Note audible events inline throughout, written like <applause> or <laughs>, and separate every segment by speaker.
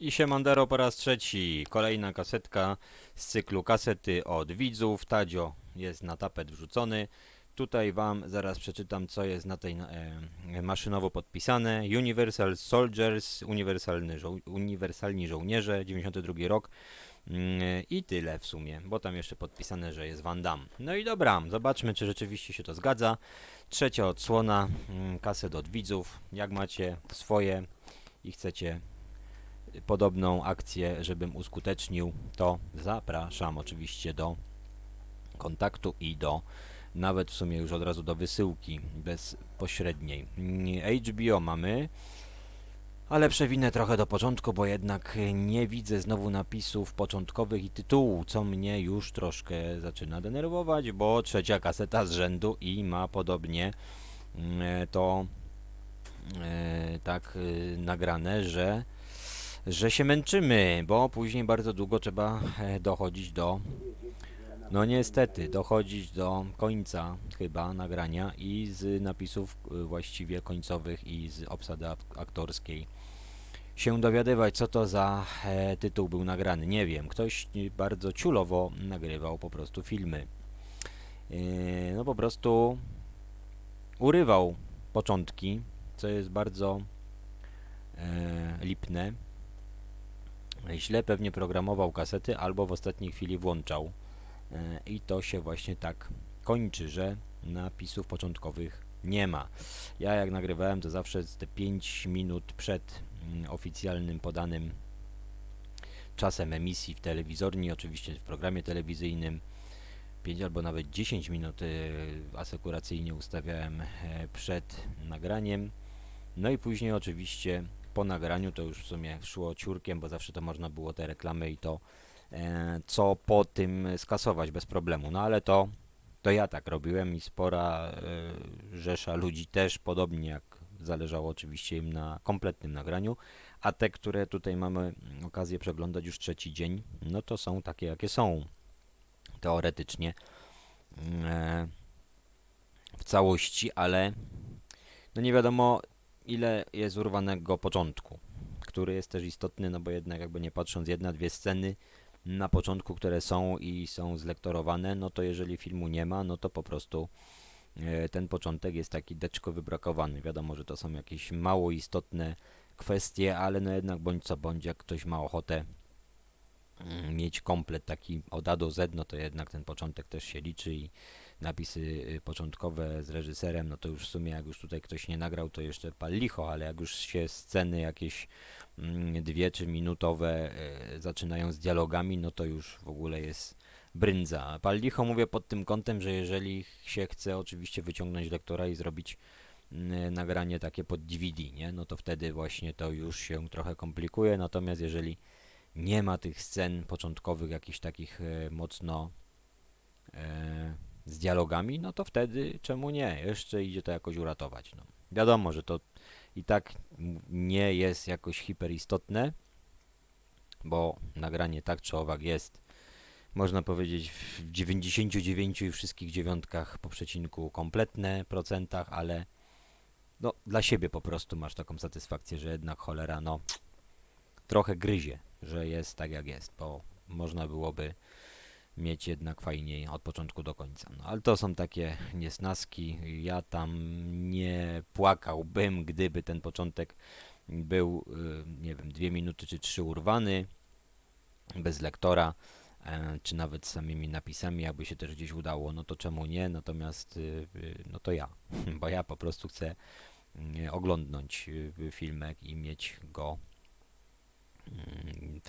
Speaker 1: I Siemandero po raz trzeci. Kolejna kasetka z cyklu kasety od widzów. Tadzio jest na tapet wrzucony. Tutaj Wam zaraz przeczytam, co jest na tej e, maszynowo podpisane. Universal Soldiers, uniwersalny żoł uniwersalni żołnierze, 92 rok. Mm, I tyle w sumie, bo tam jeszcze podpisane, że jest Van Damme. No i dobra, zobaczmy, czy rzeczywiście się to zgadza. Trzecia odsłona, mm, kaset od widzów. Jak macie swoje i chcecie podobną akcję, żebym uskutecznił, to zapraszam oczywiście do kontaktu i do nawet w sumie już od razu do wysyłki bezpośredniej. HBO mamy, ale przewinę trochę do początku, bo jednak nie widzę znowu napisów początkowych i tytułu, co mnie już troszkę zaczyna denerwować, bo trzecia kaseta z rzędu i ma podobnie mm, to e, tak e, nagrane, że że się męczymy, bo później bardzo długo trzeba e, dochodzić do no niestety, dochodzić do końca chyba nagrania i z napisów y, właściwie końcowych i z obsady ak- aktorskiej się dowiadywać, co to za e, tytuł był nagrany. Nie wiem, ktoś bardzo ciulowo nagrywał po prostu filmy. E, no po prostu urywał początki, co jest bardzo e, lipne. Źle pewnie programował kasety albo w ostatniej chwili włączał. E, I to się właśnie tak kończy, że napisów początkowych nie ma. Ja jak nagrywałem to zawsze te 5 minut przed mm, oficjalnym podanym czasem emisji w telewizorni, oczywiście w programie telewizyjnym 5 albo nawet 10 minut e, asekuracyjnie ustawiałem e, przed nagraniem. No i później oczywiście po nagraniu to już w sumie szło ciurkiem, bo zawsze to można było te reklamy i to e, co po tym skasować bez problemu. No ale to, to ja tak robiłem i spora e, rzesza ludzi też podobnie jak zależało oczywiście im na kompletnym nagraniu, a te, które tutaj mamy okazję przeglądać już trzeci dzień, no to są takie jakie są teoretycznie e, w całości, ale no nie wiadomo ile jest urwanego początku, który jest też istotny, no bo jednak jakby nie patrząc jedna, dwie sceny na początku, które są i są zlektorowane, no to jeżeli filmu nie ma, no to po prostu e, ten początek jest taki deczko wybrakowany. Wiadomo, że to są jakieś mało istotne kwestie, ale no jednak bądź co bądź, jak ktoś ma ochotę mm, mieć komplet taki od A do Z, no to jednak ten początek też się liczy i napisy y, początkowe z reżyserem, no to już w sumie jak już tutaj ktoś nie nagrał, to jeszcze pal licho, ale jak już się sceny jakieś mm, dwie czy minutowe e, zaczynają z dialogami, no to już w ogóle jest brędza. Pal licho mówię pod tym kątem, że jeżeli się chce oczywiście wyciągnąć lektora i zrobić mm, nagranie takie pod DVD, nie? no to wtedy właśnie to już się trochę komplikuje, natomiast jeżeli nie ma tych scen początkowych jakichś takich e, mocno z dialogami, no to wtedy czemu nie? Jeszcze idzie to jakoś uratować. No. Wiadomo, że to i tak nie jest jakoś hiperistotne, bo nagranie tak czy owak jest, można powiedzieć, w 99 i wszystkich dziewiątkach po przecinku kompletne procentach, ale no, dla siebie po prostu masz taką satysfakcję, że jednak cholera, no, trochę gryzie, że jest tak jak jest, bo można byłoby mieć jednak fajniej od początku do końca. No, ale to są takie niesnaski. Ja tam nie płakałbym, gdyby ten początek był, y, nie wiem, dwie minuty czy trzy urwany, bez lektora, e, czy nawet samymi napisami, jakby się też gdzieś udało, no to czemu nie? Natomiast, y, y, no to ja, <laughs> bo ja po prostu chcę oglądnąć filmek i mieć go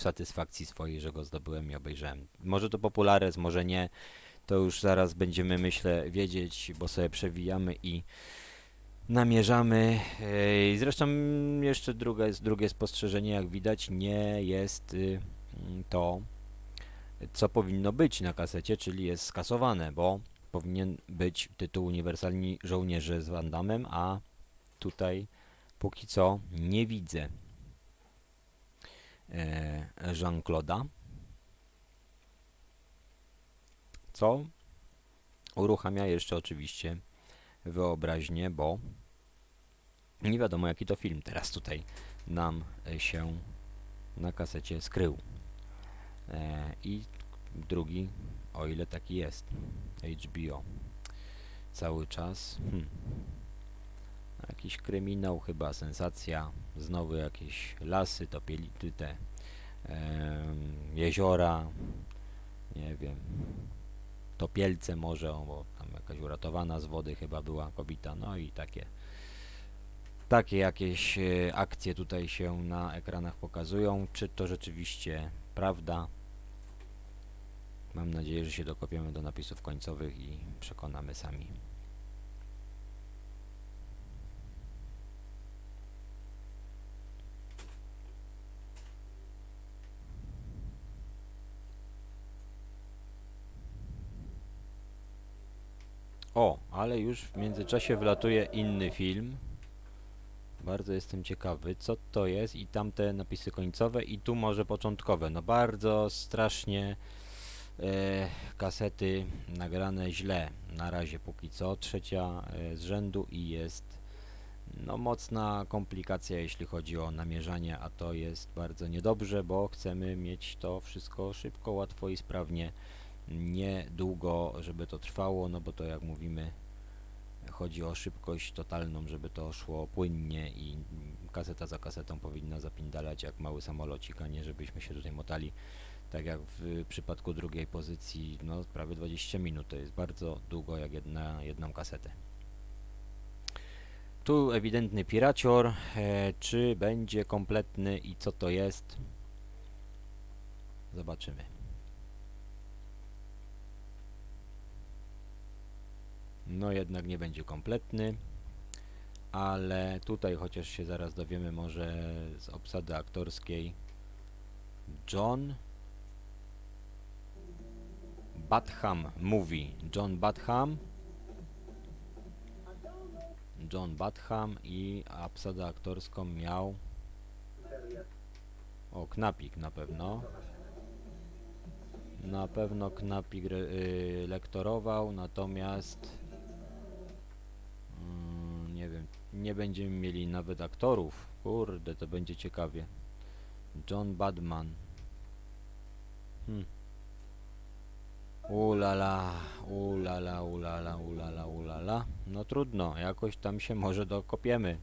Speaker 1: satysfakcji swojej, że go zdobyłem i obejrzałem. Może to populares, może nie. To już zaraz będziemy, myślę, wiedzieć, bo sobie przewijamy i namierzamy. Zresztą jeszcze drugie, drugie spostrzeżenie, jak widać, nie jest y, mm, to, co powinno być na kasecie, czyli jest skasowane, bo powinien być tytuł Uniwersalni Żołnierze z Van Damme, a tutaj póki co nie widzę Jean-Claude'a, co uruchamia jeszcze oczywiście wyobraźnię, bo nie wiadomo jaki to film teraz tutaj nam e, się na kasecie skrył. E, I drugi, o ile taki jest, HBO. Cały czas. Hmm. Jakiś kryminał chyba, sensacja. Znowu jakieś lasy, topielity, te em, jeziora, nie wiem, topielce może, bo tam jakaś uratowana z wody chyba była kobieta, no i takie takie jakieś e, akcje tutaj się na ekranach pokazują. Czy to rzeczywiście prawda? Mam nadzieję, że się dokopiemy do napisów końcowych i przekonamy sami. O, ale już w międzyczasie wlatuje inny film. Bardzo jestem ciekawy, co to jest i tamte napisy końcowe i tu może początkowe. No bardzo strasznie e, kasety nagrane źle na razie póki co. Trzecia e, z rzędu i jest no mocna komplikacja jeśli chodzi o namierzanie, a to jest bardzo niedobrze, bo chcemy mieć to wszystko szybko, łatwo i sprawnie. Nie długo, żeby to trwało, no bo to jak mówimy chodzi o szybkość totalną, żeby to szło płynnie i kaseta za kasetą powinna zapindalać jak mały samolocik, a nie żebyśmy się tutaj motali tak jak w przypadku drugiej pozycji, no prawie 20 minut, to jest bardzo długo jak jedna, jedną kasetę. Tu ewidentny piracior, e, czy będzie kompletny i co to jest? Zobaczymy. No jednak nie będzie kompletny, ale tutaj chociaż się zaraz dowiemy może z obsady aktorskiej John Badham mówi. John Badham? John Badham i obsadę aktorską miał o Knapik na pewno. Na pewno Knapik y, lektorował natomiast nie będziemy mieli nawet aktorów. Kurde, to będzie ciekawie. John Badman. Hmm. Ulala, ulala, ulala, ulala, ulala. No trudno, jakoś tam się <laughs> może dokopiemy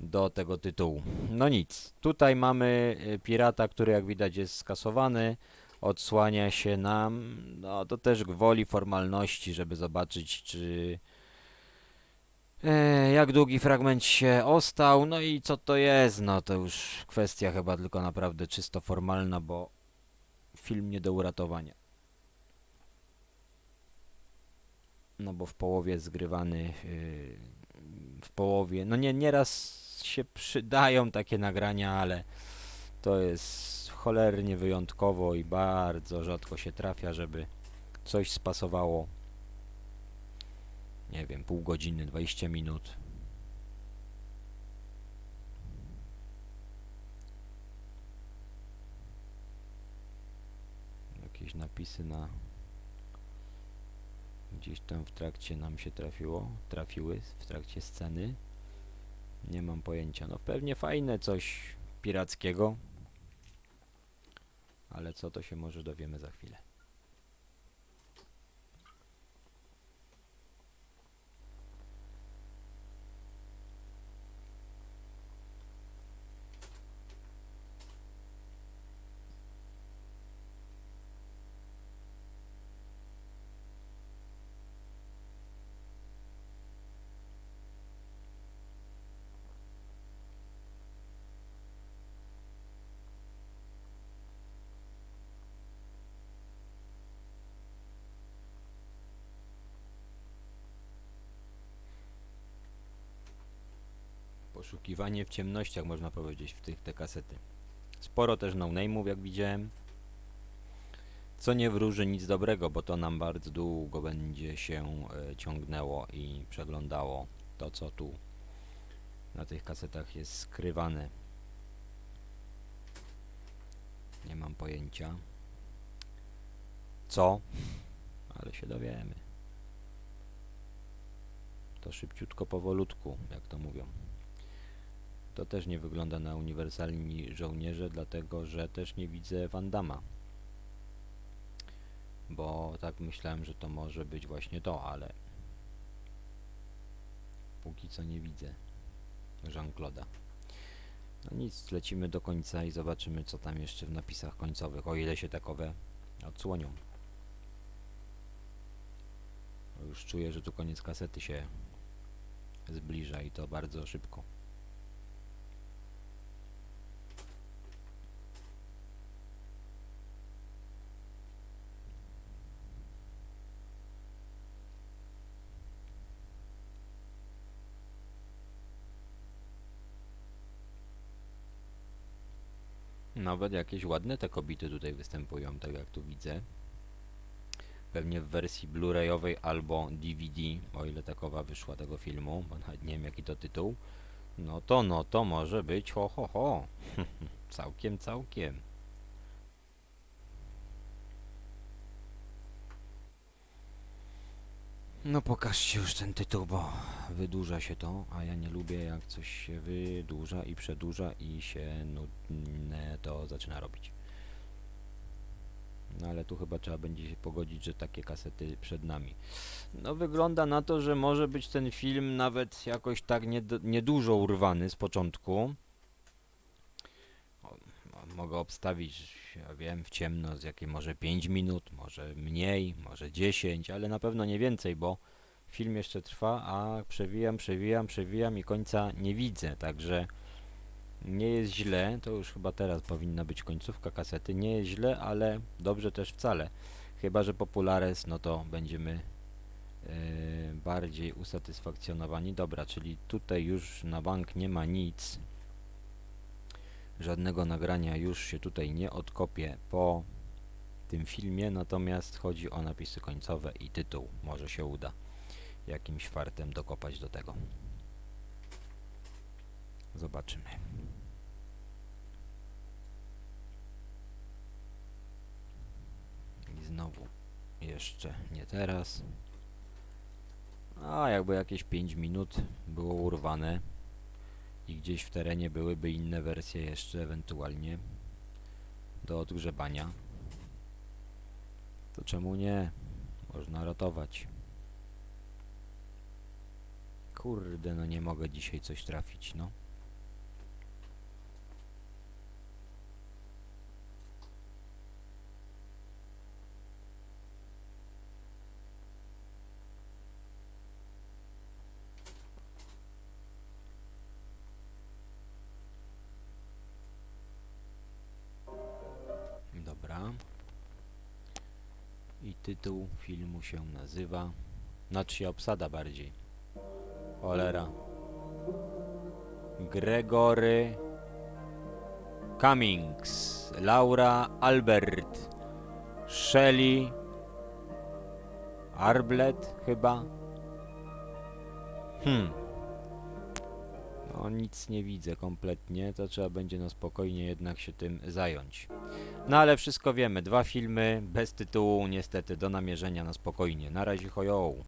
Speaker 1: do tego tytułu. No nic, tutaj mamy y, pirata, który jak widać jest skasowany. Odsłania się nam, no to też gwoli formalności, żeby zobaczyć, czy E, jak długi fragment się ostał, no i co to jest? No to już kwestia chyba tylko naprawdę czysto formalna, bo film nie do uratowania. No bo w połowie zgrywany, yy, w połowie, no nie, nieraz się przydają takie nagrania, ale to jest cholernie wyjątkowo i bardzo rzadko się trafia, żeby coś spasowało nie wiem, pół godziny, 20 minut. Jakieś napisy na gdzieś tam w trakcie nam się trafiło, trafiły w trakcie sceny. Nie mam pojęcia. No pewnie fajne coś pirackiego. Ale co to się może dowiemy za chwilę. Poszukiwanie w ciemnościach, można powiedzieć, w tych te kasety. Sporo też no-name'ów, jak widziałem. Co nie wróży nic dobrego, bo to nam bardzo długo będzie się e, ciągnęło i przeglądało to, co tu na tych kasetach jest skrywane. Nie mam pojęcia. Co? Ale się dowiemy. To szybciutko, powolutku, jak to mówią. To też nie wygląda na uniwersalni żołnierze, dlatego że też nie widzę Van Damma. Bo tak myślałem, że to może być właśnie to, ale póki co nie widzę Jean-Claude'a. No nic, lecimy do końca i zobaczymy co tam jeszcze w napisach końcowych, o ile się takowe odsłonią. Już czuję, że tu koniec kasety się zbliża i to bardzo szybko. Nawet jakieś ładne te kobity tutaj występują, tak jak tu widzę. Pewnie w wersji Blu-rayowej albo DVD, o ile takowa wyszła tego filmu, bo nawet nie wiem jaki to tytuł. No to, no to może być ho, ho, ho. <laughs> całkiem, całkiem. No pokażcie już ten tytuł, bo wydłuża się to, a ja nie lubię jak coś się wydłuża i przedłuża i się nudne to zaczyna robić. No ale tu chyba trzeba będzie się pogodzić, że takie kasety przed nami. No wygląda na to, że może być ten film nawet jakoś tak nied- niedużo urwany z początku. Mogę obstawić, ja wiem, w ciemno z jakie może 5 minut, może mniej, może 10, ale na pewno nie więcej, bo film jeszcze trwa, a przewijam, przewijam, przewijam i końca nie widzę, także nie jest źle, to już chyba teraz powinna być końcówka kasety, nie jest źle, ale dobrze też wcale. Chyba, że Populares, no to będziemy e, bardziej usatysfakcjonowani. Dobra, czyli tutaj już na bank nie ma nic. Żadnego nagrania już się tutaj nie odkopię po tym filmie, natomiast chodzi o napisy końcowe i tytuł. Może się uda jakimś fartem dokopać do tego. Zobaczymy. I znowu jeszcze nie teraz. A jakby jakieś 5 minut było urwane i gdzieś w terenie byłyby inne wersje jeszcze ewentualnie do odgrzebania, to czemu nie? Można ratować. Kurde, no nie mogę dzisiaj coś trafić, no. Tytuł filmu się nazywa... Znaczy obsada bardziej. Cholera. Gregory Cummings, Laura Albert, Shelley Arblet chyba. Hmm. No nic nie widzę kompletnie, to trzeba będzie na spokojnie jednak się tym zająć. No ale wszystko wiemy, dwa filmy bez tytułu niestety do namierzenia na spokojnie. Na razie hoją.